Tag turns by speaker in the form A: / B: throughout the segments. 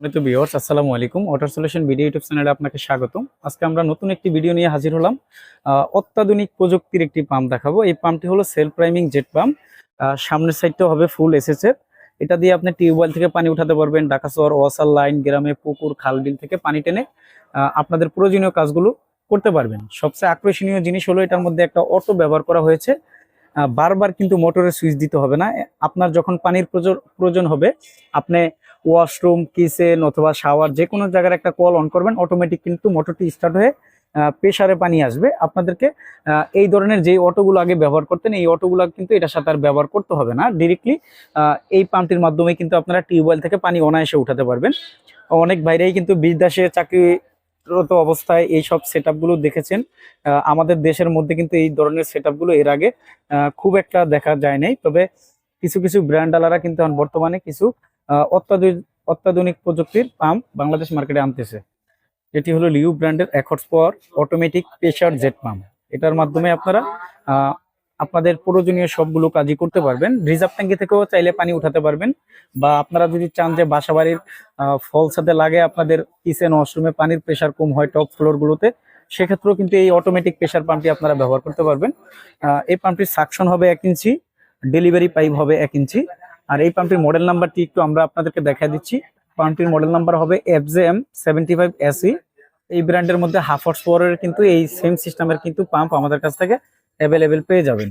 A: তো ভিউয়ার্স আসসালামু আলাইকুম। ওয়াটার সলিউশন ভিডিও ইউটিউব চ্যানেলে আপনাকে স্বাগতম। আজকে আমরা নতুন একটি ভিডিও নিয়ে হাজির হলাম। অত্যাধুনিক প্রযুক্তির একটি পাম্প দেখাবো। এই পাম্পটি হলো সেলফ প্রাইমিং জেট পাম্প সামনের সাইডটাও হবে ফুল এর এটা দিয়ে আপনি টিউবওয়েল থেকে পানি উঠাতে পারবেন। ঢাকা শহর ওয়াসার লাইন, গ্রামে পুকুর, খাল, বিল থেকে পানি টেনে আপনাদের প্রয়োজনীয় কাজগুলো করতে পারবেন। সবচেয়ে আকর্ষণীয় জিনিস হলো এটার মধ্যে একটা অটো ব্যবহার করা হয়েছে। বারবার কিন্তু মোটরের সুইচ দিতে হবে না। আপনার যখন পানির প্রয়োজন হবে, আপনি ওয়াশরুম, কিচেন অথবা শাওয়ার যে কোনো জায়গার একটা কল অন করবেন অটোমেটিক কিন্তু মোটরটি স্টার্ট হয়ে প্রেসারে পানি আসবে। আপনাদেরকে এই ধরনের যে অটোগুলো আগে ব্যবহার করতেন, এই অটোগুলো কিন্তু এটার সাথে আর ব্যবহার করতে হবে না। ডিরেক্টলি এই পাম্পটির মাধ্যমে কিন্তু আপনারা টিউবওয়েল থেকে পানি অনায়াসে উঠাতে পারবেন। অনেক বাইরেই কিন্তু বিদেশে চাকরিরত অবস্থায় এই সব সেটগুলো দেখেছেন আমাদের দেশের মধ্যে কিন্তু এই ধরনের সেট এর আগে খুব একটা দেখা যায় নাই। তবে কিছু কিছু ব্র্যান্ড আলারা কিন্তু বর্তমানে কিছু অত্যাধুনিক অত্যাধুনিক প্রযুক্তির পাম্প বাংলাদেশ মার্কেটে আনতেছে। এটি হলো লিউ ব্র্যান্ডের acres power automatic pressure jet pump এটার মাধ্যমে আপনারা আপনাদের প্রয়োজনীয় সবগুলো কাজই করতে পারবেন। রিজার্ভ ট্যাঙ্কি থেকেও চাইলে পানি উঠাতে পারবেন বা আপনারা যদি চান যে বাসা বাড়ির ফল সাথে লাগে আপনাদের কিচেন, ওয়াশরুমে পানির প্রেশার কম হয় টপ ফ্লোর গুলোতে, সেক্ষেত্রেও কিন্তু এই অটোমেটিক প্রেশার পাম্পটি আপনারা ব্যবহার করতে পারবেন। এই পাম্পটির সাকশন হবে এক ইঞ্চি ডেলিভারি পাইপ হবে এক ইঞ্চি। আর এই পাম্পটির মডেল নাম্বারটি একটু আমরা আপনাদেরকে দেখা দিচ্ছি। পাম্পটির মডেল নাম্বার হবে F J M seventy five AC এই ব্র্যান্ডের মধ্যে হাফ হর্স পাওয়ারের কিন্তু এই সেম সিস্টেমের কিন্তু পাম্প আমাদের কাছ থেকে অ্যাভেলেবেল পেয়ে যাবেন।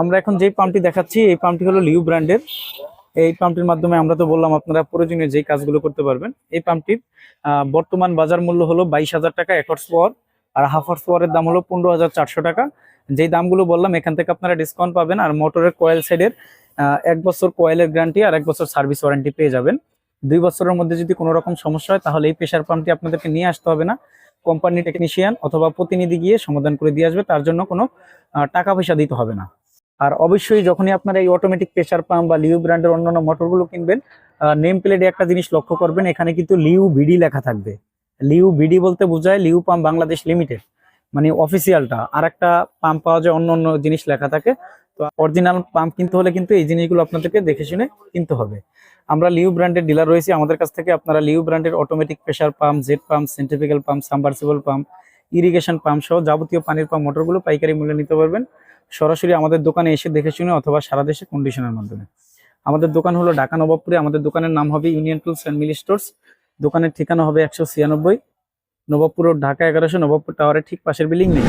A: আমরা এখন যে পাম্পটি দেখাচ্ছি, এই পাম্পটি হলো লিউ ব্র্যান্ডের এই পাম্পটির মাধ্যমে আমরা তো বললাম আপনারা প্রয়োজনীয় যেই কাজগুলো করতে পারবেন। এই পাম্পটির বর্তমান বাজার মূল্য হলো বাইশ হাজার টাকা এক হর্স পাওয়ার আর হাফ হর্স পাওয়ারের দাম হলো পনেরো হাজার চারশো টাকা। যেই দামগুলো বললাম, এখান থেকে আপনারা ডিসকাউন্ট পাবেন। আর মোটরের কয়েল সাইডের এক বছর কয়েলের গ্যারান্টি আর এক বছর সার্ভিস ওয়ারেন্টি পেয়ে যাবেন। দুই বছরের মধ্যে যদি কোনো রকম সমস্যা হয়, তাহলে এই প্রেশার পাম্পটি আপনাদেরকে নিয়ে আসতে হবে না। কোম্পানি টেকনিশিয়ান অথবা প্রতিনিধি গিয়ে সমাধান করে দিয়ে আসবে, তার জন্য কোনো টাকা পয়সা দিতে হবে না। আর অবশ্যই যখনই আপনারা এই অটোমেটিক প্রেশার পাম্প বা লিউ ব্র্যান্ডের অন্যান্য মোটরগুলো কিনবেন নেম প্লেটে একটা জিনিস লক্ষ্য করবেন, এখানে কিন্তু লিউ ভিডি লেখা থাকবে। লিউ ভিডি বলতে বোঝায় লিউ পাম্প বাংলাদেশ লিমিটেড মানে অফিসিয়ালটা আর একটা পাম্প পাওয়া যায়, অন্য অন্য জিনিস লেখা থাকে। তো অরিজিনাল পাম্প কিনতে হলে কিন্তু এই জিনিসগুলো আপনাদেরকে দেখে শুনে কিনতে হবে। আমরা লিউ ব্র্যান্ডের ডিলার রয়েছি, আমাদের কাছ থেকে আপনারা লিউ ব্র্যান্ডের automatic pressure pump jet pump centrifugal pump submersible pump irrigation pump সহ যাবতীয় পানির পাম্প মোটরগুলো পাইকারি মূল্যে নিতে পারবেন। সরাসরি আমাদের দোকানে এসে দেখে শুনে অথবা সারা দেশে কন্ডিশনের মাধ্যমে। আমাদের দোকান হলো ঢাকা নবাবপুরে, আমাদের দোকানের নাম হবে ইউনিয়ন টুলস অ্যান্ড মিলি স্টোর্স দোকানের ঠিকানা হবে একশো ছিয়ানব্বই নবাবপুর ঢাকা এগারোশো, নবাবপুর টাওয়ারের ঠিক পাশের বিল্ডিং নেই।